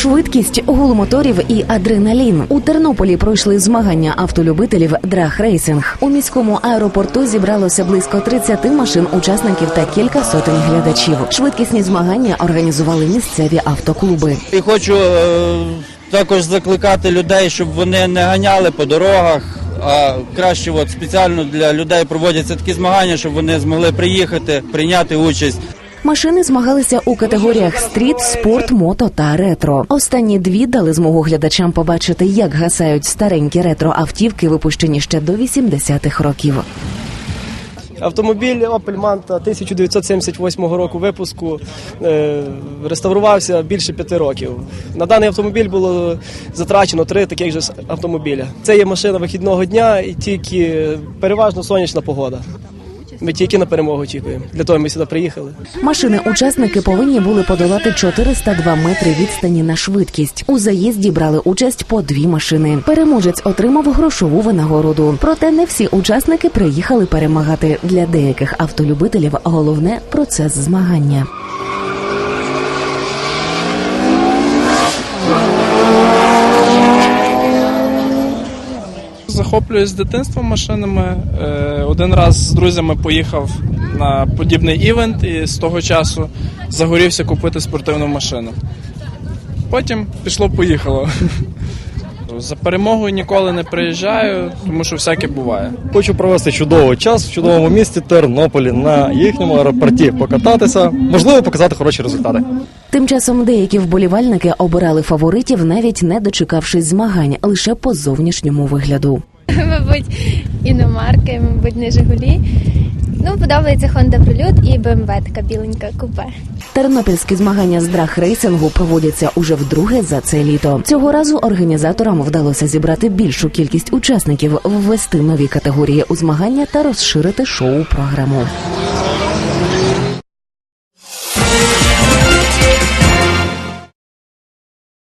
Швидкість, гул моторів і адреналін. У Тернополі пройшли змагання автолюбителів драг-рейсинг. У міському аеропорту зібралося близько 30 машин учасників та кілька сотень глядачів. Швидкісні змагання організували місцеві автоклуби. І хочу е, також закликати людей, щоб вони не ганяли по дорогах, а краще от спеціально для людей проводяться такі змагання, щоб вони змогли приїхати, прийняти участь. Машини змагалися у категоріях стріт, спорт, мото та ретро. Останні дві дали змогу глядачам побачити, як гасають старенькі ретро автівки, випущені ще до 80-х років. Автомобіль Opel Manta 1978 року випуску е, реставрувався більше п'яти років. На даний автомобіль було затрачено три таких же автомобіля. Це є машина вихідного дня і тільки переважно сонячна погода. Ми тільки на перемогу очікуємо. Для того ми сюди приїхали. Машини-учасники повинні були подолати 402 метри відстані на швидкість. У заїзді брали участь по дві машини. Переможець отримав грошову винагороду. Проте не всі учасники приїхали перемагати. Для деяких автолюбителів головне процес змагання. Захоплююсь з дитинства машинами. Е, Один раз з друзями поїхав на подібний івент і з того часу загорівся купити спортивну машину. Потім пішло-поїхало. За перемогою ніколи не приїжджаю, тому що всяке буває. Хочу провести чудовий час в чудовому місті Тернополі на їхньому аеропорті, покататися, можливо, показати хороші результати. Тим часом деякі вболівальники обирали фаворитів, навіть не дочекавшись змагань, лише по зовнішньому вигляду. Мабуть, іномарки, мабуть, не Жигулі. Ну, подобається Honda Prelude і BMW, така біленька купе. Тернопільські змагання з драг-рейсингу проводяться уже вдруге за це літо. Цього разу організаторам вдалося зібрати більшу кількість учасників, ввести нові категорії у змагання та розширити шоу-програму.